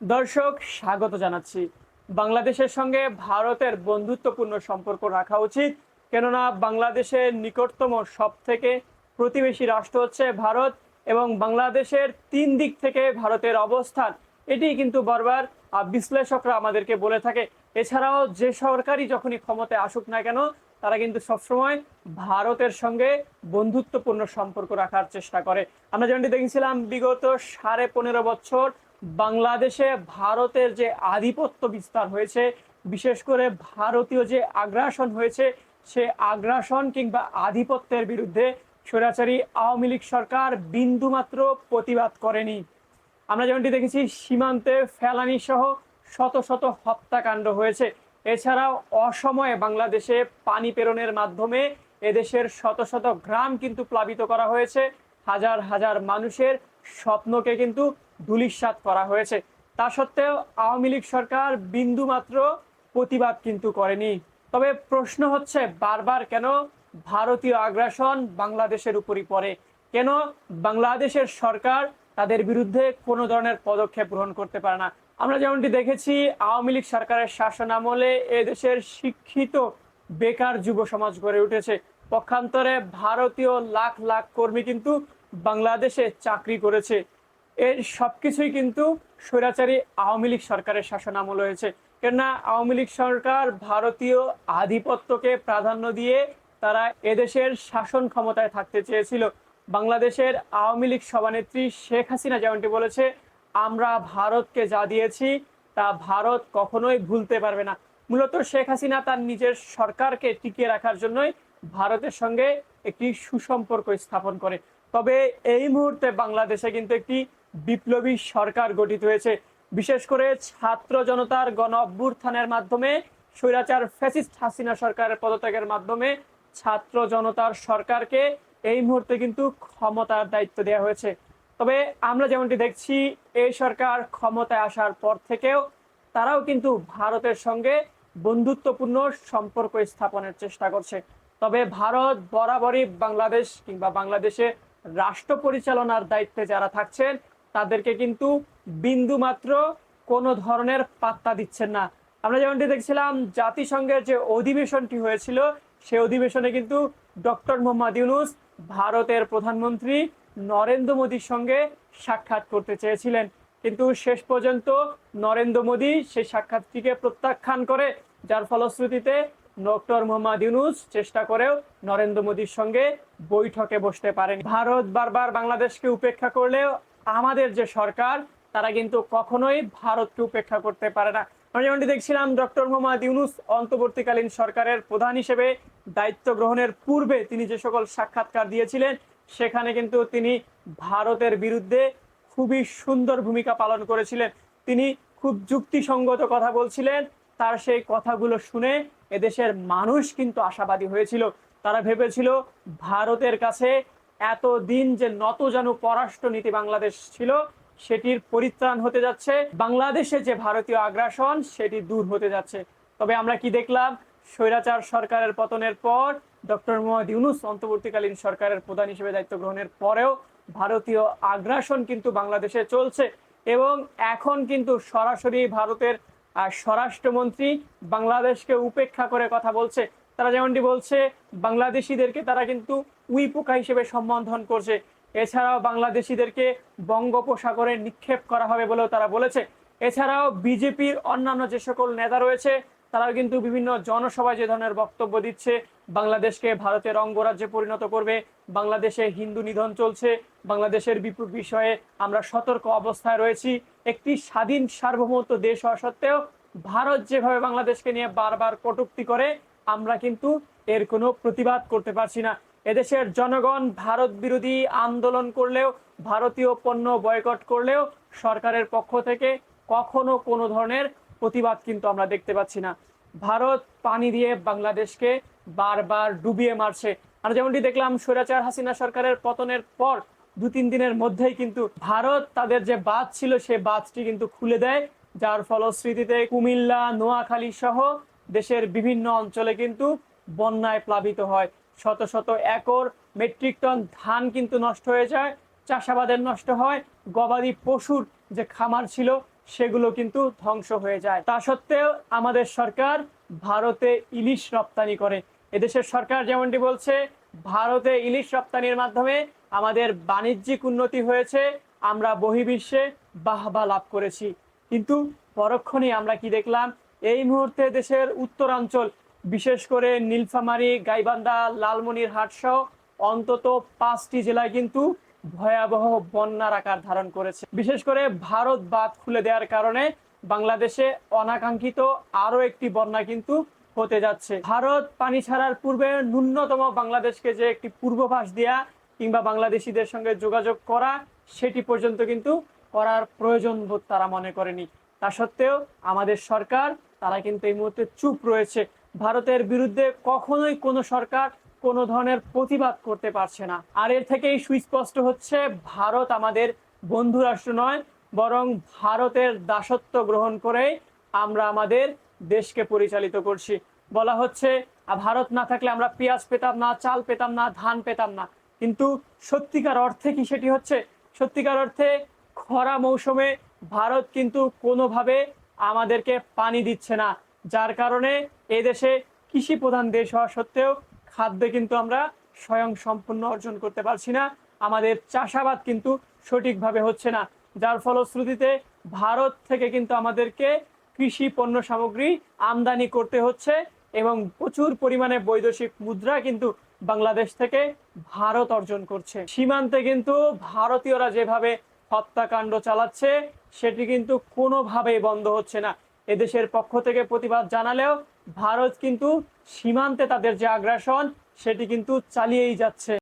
দর্শক, স্বাগত জানাচ্ছি। বাংলাদেশের সঙ্গে ভারতের বন্ধুত্বপূর্ণ সম্পর্ক রাখা উচিত, কেননা বাংলাদেশের নিকটতম সব থেকে প্রতিবেশী রাষ্ট্র হচ্ছে ভারত এবং বাংলাদেশের তিন দিক থেকে ভারতের অবস্থান। এটি কিন্তু বারবার বিশ্লেষকরা আমাদেরকে বলে থাকে। এছাড়াও যে সরকারই যখনই ক্ষমতায় আসুক না কেন, তারা কিন্তু সবসময় ভারতের সঙ্গে বন্ধুত্বপূর্ণ সম্পর্ক রাখার চেষ্টা করে। আমরা যেমনটি দেখেছিলাম, বিগত সাড়ে পনেরো বছর বাংলাদেশে ভারতের যে আধিপত্য বিস্তার হয়েছে, বিশেষ করে ভারতীয় যে আগ্রাসন হয়েছে, সে আগ্রাসন কিংবা আধিপত্যের বিরুদ্ধে স্বৈরাচারী আওয়ামী লীগ সরকার বিন্দুমাত্র প্রতিবাদ করেনি। আমরা যেমনটি দেখেছি, সীমান্তে ফেলানি সহ শত শত হত্যাকাণ্ড হয়েছে। এছাড়াও অসময়ে বাংলাদেশে পানি প্রেরণের মাধ্যমে এদেশের শত শত গ্রাম কিন্তু প্লাবিত করা হয়েছে। হাজার হাজার মানুষের স্বপ্নকে কিন্তু ধূলিসাৎ করা হয়েছে। তা সত্ত্বেও আওয়ামী লীগ সরকার বিন্দুমাত্র প্রতিবাদ কিন্তু করেনি। তবে প্রশ্ন হচ্ছে, বারবার কেন ভারতীয় আগ্রাসন বাংলাদেশের উপরই পড়ে? কেন বাংলাদেশের সরকার তাদের বিরুদ্ধে কোনো ধরনের পদক্ষেপ গ্রহণ করতে পারে না? আমরা যেমনটি দেখেছি, আওয়ামী লীগ সরকারের শাসন আমলে এদেশের শিক্ষিত, বেকার যুব সমাজ গড়ে উঠেছে। পক্ষান্তরে ভারতীয় লাখ লাখ কর্মী কিন্তু বাংলাদেশে চাকরি করেছে। এর সবকিছুই কিন্তু স্বৈরাচারী আওয়ামী লীগ সরকারের শাসন আমল হয়েছে। কেননা আওয়ামী লীগ সরকার ভারতীয় আধিপত্যকে প্রাধান্য দিয়ে তারা এদেশের শাসন ক্ষমতায় থাকতে চেয়েছিল। বাংলাদেশের আওয়ামী লীগ সভানেত্রী শেখ হাসিনা যেমনটি বলেছে, আমরা ভারতকে যা দিয়েছি, তা ভারত কখনোই ভুলতে পারবে না। মূলত শেখ হাসিনা তার নিজের সরকারকে টিকিয়ে রাখার জন্যই ভারতের সঙ্গে একটি সুসম্পর্ক স্থাপন করে। তবে এই মুহূর্তে বাংলাদেশে কিন্তু একটি বিপ্লবী সরকার গঠিত হয়েছে। বিশেষ করে ছাত্র জনতার গণ অভ্যুত্থানের মাধ্যমে স্বৈরাচার ফ্যাসিস্ট হাসিনা সরকারের পদত্যাগের মাধ্যমে ছাত্র জনতার সরকারকে এই মুহূর্তে কিন্তু ক্ষমতার দায়িত্ব দেওয়া হয়েছে। তবে আমরা যেমনটি দেখছি এই সরকার ক্ষমতায় আসার পর থেকেও তারাও কিন্তু ভারতের সঙ্গে বন্ধুত্বপূর্ণ সম্পর্ক স্থাপনের চেষ্টা করছে। তবে ভারত বরাবরই বাংলাদেশ কিংবা বাংলাদেশে রাষ্ট্র পরিচালনার দায়িত্বে যারা থাকছেন তাদেরকে কিন্তু বিন্দু মাত্র কোনো ধরনের পাত্তা দিচ্ছেন না। আমরা যেমনটি দেখছিলাম, জাতিসংঘের যে অধিবেশনটি হয়েছিল, সেই অধিবেশনে কিন্তু ডক্টর মোহাম্মদ ইউনুস ভারতের প্রধানমন্ত্রী নরেন্দ্র মোদীর সঙ্গে সাক্ষাৎ করতে চেয়েছিলেন। কিন্তু শেষ পর্যন্ত নরেন্দ্র মোদী সেই সাক্ষাৎটিকে প্রত্যাখ্যান করে, যার ফলশ্রুতিতে ডক্টর মোহাম্মদ ইউনুস চেষ্টা করেও নরেন্দ্র মোদীর সঙ্গে বৈঠকে বসতে পারেন। ভারত বারবার বাংলাদেশকে উপেক্ষা করলেও আমাদের যে সরকার, তারা কিন্তু কখনোই ভারতকে উপেক্ষা করতে পারে না। আমরা যেমনটি দেখছিলাম, ডক্টর মোহাম্মদ ইউনুস অন্তর্বর্তীকালীন সরকারের প্রধান হিসেবে দায়িত্ব গ্রহণের পূর্বে তিনি যে সকল সাক্ষাৎকার দিয়েছিলেন, সেখানে কিন্তু তিনি ভারতের বিরুদ্ধে খুবই সুন্দর ভূমিকা পালন করেছিলেন। তিনি খুব যুক্তিসঙ্গত কথা বলছিলেন, তার সেই কথাগুলো শুনে এদেশের মানুষ কিন্তু আশাবাদী হয়েছিল। তারা ভেবেছিল, ভারতের কাছে এত দিন যে নতজানু পররাষ্ট্র নীতি বাংলাদেশ ছিল, সেটির পরিত্রাণ হতে যাচ্ছে। বাংলাদেশে যে ভারতীয় আগ্রাসন, সেটি দূর হতে যাচ্ছে। তবে আমরা কি দেখলাম? স্বৈরাচার সরকারের পতনের পর, ডক্টর মোহাম্মদ ইউনুস অন্তর্বর্তীকালীন সরকারের প্রধান হিসেবে দায়িত্ব গ্রহণের পরেও ভারতীয় আগ্রাসন কিন্তু বাংলাদেশে চলছে এবং এখন কিন্তু সরাসরি ভারতের স্বরাষ্ট্রমন্ত্রী বাংলাদেশকে উপেক্ষা করে কথা বলছে। তারা যেমনটি বলছে, বাংলাদেশিদেরকে তারা কিন্তু উইপোকা হিসেবে সম্বোধন করছে। এছাড়াও বাংলাদেশিদেরকে বঙ্গোপসাগরে নিক্ষেপ করা হবে বলেও তারা বলেছে। এছাড়াও বিজেপির অন্যান্য যে সকল নেতা রয়েছে, তারাও কিন্তু বিভিন্ন জনসভায় যে ধরনের বক্তব্য দিচ্ছে। বাংলাদেশকে ভারতের অঙ্গরাজ্যে পরিণত করবে। বাংলাদেশে হিন্দু নিধন চলছে। বাংলাদেশের বিপুল বিষয়ে আমরা সতর্ক অবস্থায় রয়েছি। একটি স্বাধীন সার্বভৌমত্ব দেশ হওয়া সত্ত্বেও, ভারত যেভাবে বাংলাদেশকে নিয়ে বারবার কটুক্তি করে আমরা কিন্তু এর কোনো প্রতিবাদ করতে পারছি না। এদেশের জনগণ ভারত বিরোধী আন্দোলন করলেও, ভারতীয় পণ্য বয়কট করলেও, সরকারের পক্ষ থেকে কখনো কোনো ধরনের প্রতিবাদ কিন্তু আমরা দেখতে পাচ্ছি না। ভারত পানি দিয়ে বাংলাদেশকে বারবার ডুবিয়ে মারছে। আমরা যেমনটি দেখলাম, স্বৈরাচার হাসিনা সরকারের পতনের পর দু তিন দিনের মধ্যেই কিন্তু ভারত তাদের যে বাঁধ ছিল, সে বাঁধটি কিন্তু খুলে দেয়। যার ফলশ্রুতিতে কুমিল্লা নোয়াখালী সহ দেশের বিভিন্ন অঞ্চলে কিন্তু বন্যায় প্লাবিত হয়। শত শত একর মেট্রিক টন ধান কিন্তু নষ্ট হয়ে যায়, চাষাবাদের নষ্ট হয়, গবাদি পশুর যে খামার ছিল সেগুলো কিন্তু ধ্বংস হয়ে যায়। তা সত্ত্বেও আমাদের সরকার ভারতে ইলিশ রপ্তানি করে। এদেশের সরকার যেমনটি বলছে, ভারতে ইলিশ রপ্তানির মাধ্যমে আমাদের বাণিজ্যিক উন্নতি হয়েছে, আমরা বহির্বিশ্বে বাহবা লাভ করেছি। কিন্তু পরক্ষণে আমরা কি দেখলাম এই মুহূর্তে দেশের উত্তরাঞ্চল, বিশেষ করে নীলফামারী, গাইবান্ধা লালমনিরহাট সহ অন্তত পাঁচটি জেলায় কিন্তু ভয়াবহ বন্যার আকার ধারণ করেছে। বিশেষ করে ভারত বাঁধ খুলে দেওয়ার কারণে বাংলাদেশে অনাকাঙ্ক্ষিত আরও একটি বন্যা কিন্তু হতে যাচ্ছে। ভারত পানি ছাড়ার পূর্বে ন্যূনতম বাংলাদেশকে যে একটি পূর্বভাস দেয়া কিংবা বাংলাদেশিদের সঙ্গে যোগাযোগ করা, সেটি পর্যন্ত কিন্তু করার প্রয়োজন বোধ তারা মনে করেনি। তা সত্ত্বেও আমাদের সরকার তারা কিন্তু এই মুহূর্তে চুপ রয়েছে। ভারতের বিরুদ্ধে কখনোই কোনো সরকার কোনো ধরনের প্রতিবাদ করতে পারছে না। আর এর থেকেই সুস্পষ্ট হচ্ছে, ভারত আমাদের বন্ধু রাষ্ট্র নয়, বরং ভারতের দাসত্ব গ্রহণ করে আমরা আমাদের দেশকে পরিচালিত করছি। বলা হচ্ছে, ভারত না থাকলে আমরা পেঁয়াজ পেতাম না, চাল পেতাম না, ধান পেতাম না। কিন্তু সত্যিকার অর্থে কি সেটি হচ্ছে? সত্যিকার অর্থে খরা মৌসুমে ভারত কিন্তু কোনোভাবে আমাদেরকে পানি দিচ্ছে না, যার কারণে এই দেশে কৃষি প্রধান দেশ হওয়া সত্ত্বেও খাদ্যে কিন্তু আমরা স্বয়ং সম্পূর্ণ অর্জন করতে পারছি না। আমাদের চাষাবাদ কিন্তু সঠিকভাবে হচ্ছে না। যার ফলশ্রুতিতে ভারত থেকে কিন্তু আমাদেরকে কৃষি পণ্য সামগ্রী আমদানি করতে হচ্ছে এবং প্রচুর পরিমাণে বৈদেশিক মুদ্রা কিন্তু বাংলাদেশ থেকে ভারত অর্জন করছে। সীমান্তে কিন্তু ভারতীয়রা যেভাবে হত্যাকাণ্ড চালাচ্ছে, সেটি কিন্তু কোনোভাবেই বন্ধ হচ্ছে না। এদেশের পক্ষ থেকে প্রতিবাদ জানালেও ভারত কিন্তু সীমান্তে তাদের যে আগ্রাসন, সেটি কিন্তু চালিয়েই যাচ্ছে।